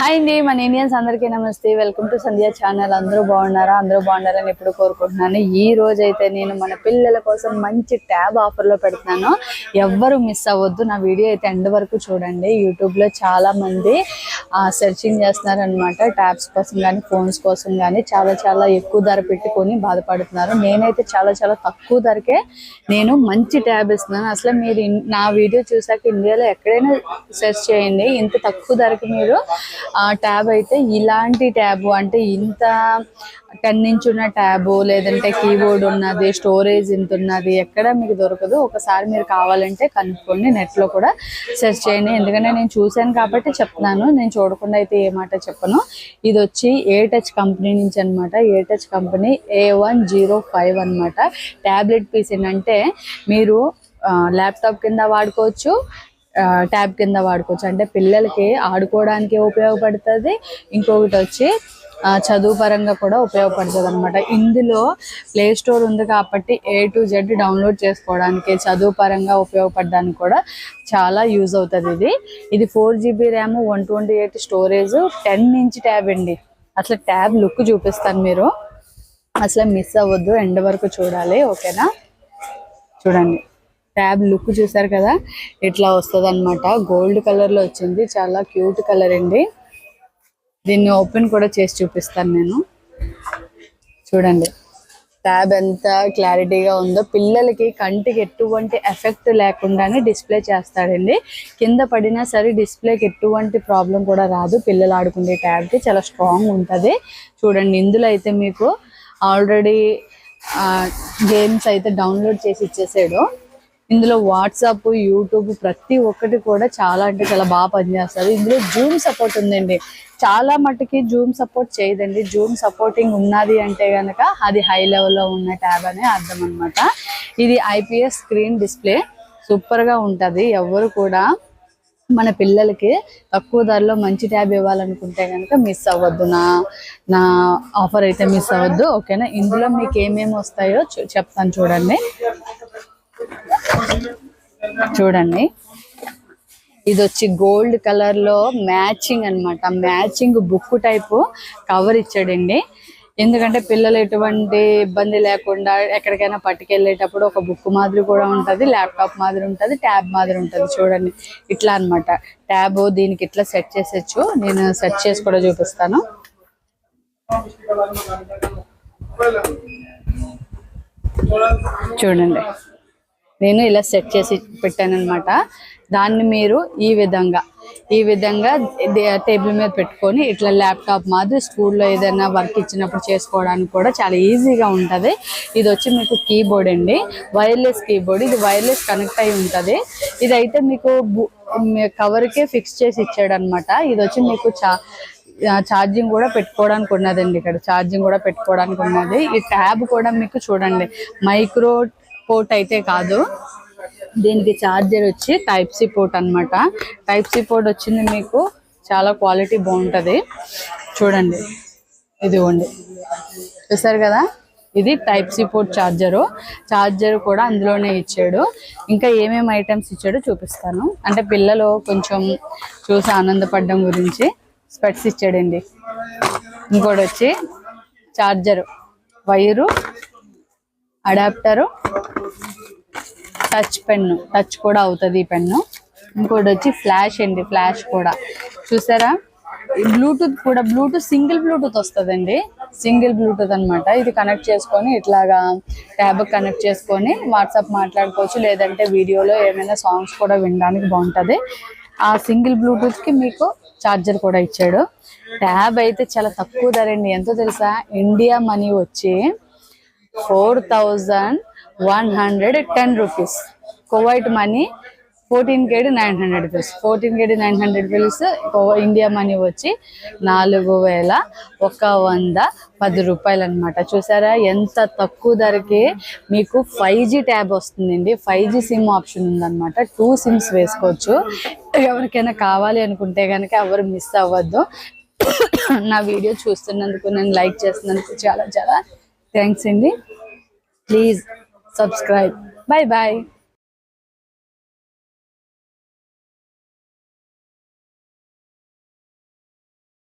Hi అండి మన Indians అందరికీ నమస్తే వెల్కమ్ టు సంధ్యా ఛానల్ అందరూ బాగున్నారా అందరూ బాగున్నారని ఎప్పుడు కోరుకుంటున్నాను ఈ రోజు అయితే నేను మన పిల్లల కోసం మంచి ట్యాబ్ ఆఫర్లో పెడుతున్నాను. ఎవ్వరు మిస్ అవ్వద్దు. నా వీడియో అయితే ఎండ్ వరకు చూడండి. యూట్యూబ్లో చాలామంది సెర్చింగ్ చేస్తున్నారనమాట ట్యాబ్స్ కోసం కానీ ఫోన్స్ కోసం కానీ చాలా చాలా ఎక్కువ ధర పెట్టుకొని బాధపడుతున్నారు. నేనైతే చాలా చాలా తక్కువ ధరకే నేను మంచి ట్యాబ్ ఇస్తున్నాను. అసలు మీరు నా వీడియో చూసాక ఇండియాలో ఎక్కడైనా సెర్చ్ చేయండి. ఇంత తక్కువ ధరకి మీరు ఆ ట్యాబ్ అయితే ఇలాంటి ట్యాబ్ అంటే ఇంత టెన్ ఇంచ్ ఉన్న ట్యాబ్ లేదంటే కీబోర్డ్ ఉన్నది స్టోరేజ్ ఇంత ఉన్నది ఎక్కడ మీకు దొరకదు. ఒకసారి మీరు కావాలంటే కనుక్కోండి నెట్లో కూడా సెర్చ్ చేయండి. ఎందుకంటే నేను చూశాను కాబట్టి చెప్తున్నాను. నేను చూడకుండా అయితే ఏ మాట చెప్పను. ఇది వచ్చి ఏ టచ్ కంపెనీ నుంచి అనమాట A touch company A one zero five అనమాట ట్యాబ్లెట్ పీస్ ఏంటంటే మీరు ల్యాప్టాప్ కింద వాడుకోవచ్చు ట్యాబ్ కింద వాడుకోవచ్చు. అంటే పిల్లలకి ఆడుకోవడానికి ఉపయోగపడుతుంది. ఇంకొకటి వచ్చి చదువు పరంగా కూడా ఉపయోగపడుతుంది అనమాట ఇందులో ప్లే స్టోర్ ఉంది కాబట్టి ఏ టు జెడ్ డౌన్లోడ్ చేసుకోవడానికి చదువు పరంగా ఉపయోగపడడానికి కూడా చాలా యూజ్ అవుతుంది ఇది. ఇది four GB RAM one twenty eight storage ten inch tab అండి. అసలు ట్యాబ్ లుక్ చూపిస్తాను మీరు. అసలు మిస్ అవ్వద్దు ఎండ్ వరకు చూడాలి ఓకేనా చూడండి. ట్యాబ్ లుక్ చూసారు కదా? ఇట్లా వస్తుంది అనమాట గోల్డ్ కలర్లో వచ్చింది చాలా క్యూట్ కలర్ అండి. దీన్ని ఓపెన్ కూడా చేసి చూపిస్తాను నేను. చూడండి. ట్యాబ్ ఎంత క్లారిటీగా ఉందో. పిల్లలకి కంటికి ఎటువంటి ఎఫెక్ట్ లేకుండానే డిస్ప్లే చేస్తాడండి. కింద పడినా సరే డిస్ప్లేకి ఎటువంటి ప్రాబ్లం కూడా రాదు. పిల్లలు ఆడుకునే ట్యాబ్కి చాలా స్ట్రాంగ్ ఉంటుంది. చూడండి ఇందులో అయితే మీకు ఆల్రెడీ గేమ్స్ అయితే డౌన్లోడ్ చేసి ఇచ్చేసాడు. ఇందులో వాట్సాప్ యూట్యూబ్ ప్రతి ఒక్కటి కూడా చాలా అంటే చాలా బాగా పనిచేస్తుంది. ఇందులో జూమ్ సపోర్ట్ ఉందండి. చాలా మట్టుకి జూమ్ సపోర్ట్ చేయదండి. జూమ్ సపోర్టింగ్ ఉన్నది అంటే కనుక అది హై లెవెల్లో ఉన్న ట్యాబ్ అనే అర్థం అన్నమాట. ఇది ఐపీఎస్ స్క్రీన్ డిస్ప్లే సూపర్గా ఎవరు కూడా మన పిల్లలకి తక్కువ ధరలో మంచి ట్యాబ్ ఇవ్వాలనుకుంటే కనుక మిస్ అవ్వద్దు. నా నా ఆఫర్ అయితే మిస్ అవ్వద్దు. ఓకేనా ఇందులో మీకు ఏమేమి వస్తాయో చూ- చెప్తాను చూడండి. చూడండి. ఇది వచ్చి గోల్డ్ కలర్లో మ్యాచింగ్ అన్నమాట. మ్యాచింగ్ బుక్ టైపు కవర్ ఇచ్చాడండి. ఎందుకంటే పిల్లలు ఎటువంటి ఇబ్బంది లేకుండా ఎక్కడికైనా పట్టుకెళ్ళేటప్పుడు ఒక బుక్ మాదిరి కూడా ఉంటుంది ల్యాప్టాప్ మాదిరి ఉంటుంది ట్యాబ్ మాదిరి ఉంటుంది చూడండి. ఇట్లా అన్నమాట. ట్యాబ్ దీనికి ఇట్లా సెట్ చేసేచ్చు. నేను సెట్ చేసి కూడా చూపిస్తాను. చూడండి. నేను ఇలా సెట్ చేసి పెట్టాను అనమాట దాన్ని మీరు ఈ విధంగా ఈ విధంగా టేబుల్ మీద పెట్టుకొని ఇట్లా ల్యాప్టాప్ మాదిరి స్కూల్లో ఏదైనా వర్క్ ఇచ్చినప్పుడు చేసుకోవడానికి కూడా చాలా ఈజీగా ఉంటుంది. ఇది వచ్చి మీకు కీబోర్డ్ అండి. Wireless keyboard. ఇది వైర్లెస్ కనెక్ట్ అయి ఉంటుంది. ఇదైతే మీకు కవర్కే ఫిక్స్ చేసి ఇచ్చాడు అనమాట ఇది వచ్చి మీకు చా ఛార్జింగ్ కూడా పెట్టుకోవడానికి ఉన్నదండి ఇక్కడ. ఛార్జింగ్ కూడా పెట్టుకోవడానికి ఉన్నది. ఈ ట్యాబ్ కూడా మీకు చూడండి. మైక్రో పోర్ట్ అయితే కాదు. దీనికి ఛార్జర్ వచ్చి టైప్ సి పోర్ట్ అన్నమాట. టైప్ సి పోర్ట్ వచ్చింది మీకు చాలా క్వాలిటీ బాగుంటుంది. చూడండి ఇదిగోండి. చూసారు కదా? ఇది type C port charger. Charger కూడా అందులోనే ఇచ్చాడు. ఇంకా ఏమేమి ఐటమ్స్ ఇచ్చాడో చూపిస్తాను. అంటే పిల్లలు కొంచెం చూసి ఆనందపడడం గురించి స్పెట్స్ ఇచ్చాడండి. ఇంకోటి వచ్చి charger wire adapter. Touch pen touch కూడా అవుతుంది ఈ పెన్ను. ఇంకోటి వచ్చి ఫ్లాష్ అండి ఫ్లాష్ కూడా. చూసారా? బ్లూటూత్ కూడా బ్లూటూత్ సింగిల్ బ్లూటూత్ వస్తుందండి. సింగిల్ బ్లూటూత్ అన్నమాట. ఇది కనెక్ట్ చేసుకొని ఇట్లాగా ట్యాబ్ కనెక్ట్ చేసుకొని వాట్సాప్ మాట్లాడుకోవచ్చు. లేదంటే వీడియోలో ఏమైనా సాంగ్స్ కూడా వినడానికి బాగుంటుంది. ఆ సింగిల్ బ్లూటూత్కి మీకు ఛార్జర్ కూడా ఇచ్చాడు. ట్యాబ్ అయితే చాలా తక్కువ ధర అండి. ఎంతో తెలుసా? ఇండియా మనీ వచ్చి four thousand one hundred ten rupees. Kuwait money fourteen KD nine hundred rupees fourteen KD nine hundred rupees India money వచ్చి నాలుగు వేల ఒక వంద పది రూపాయలు అనమాట చూసారా? ఎంత తక్కువ ధరకి మీకు ఫైవ్ జీ ట్యాబ్ వస్తుందండి. ఫైవ్ జీ సిమ్ ఆప్షన్ ఉందన్నమాట. టూ సిమ్స్ వేసుకోవచ్చు. ఎవరికైనా కావాలి అనుకుంటే కనుక ఎవరు మిస్ అవ్వద్దు. నా వీడియో చూస్తున్నందుకు నేను లైక్ చేస్తున్నందుకు చాలా చాలా థ్యాంక్స్ అండి ప్లీజ్ సబ్స్క్రైబ్ బాయ్ బాయ్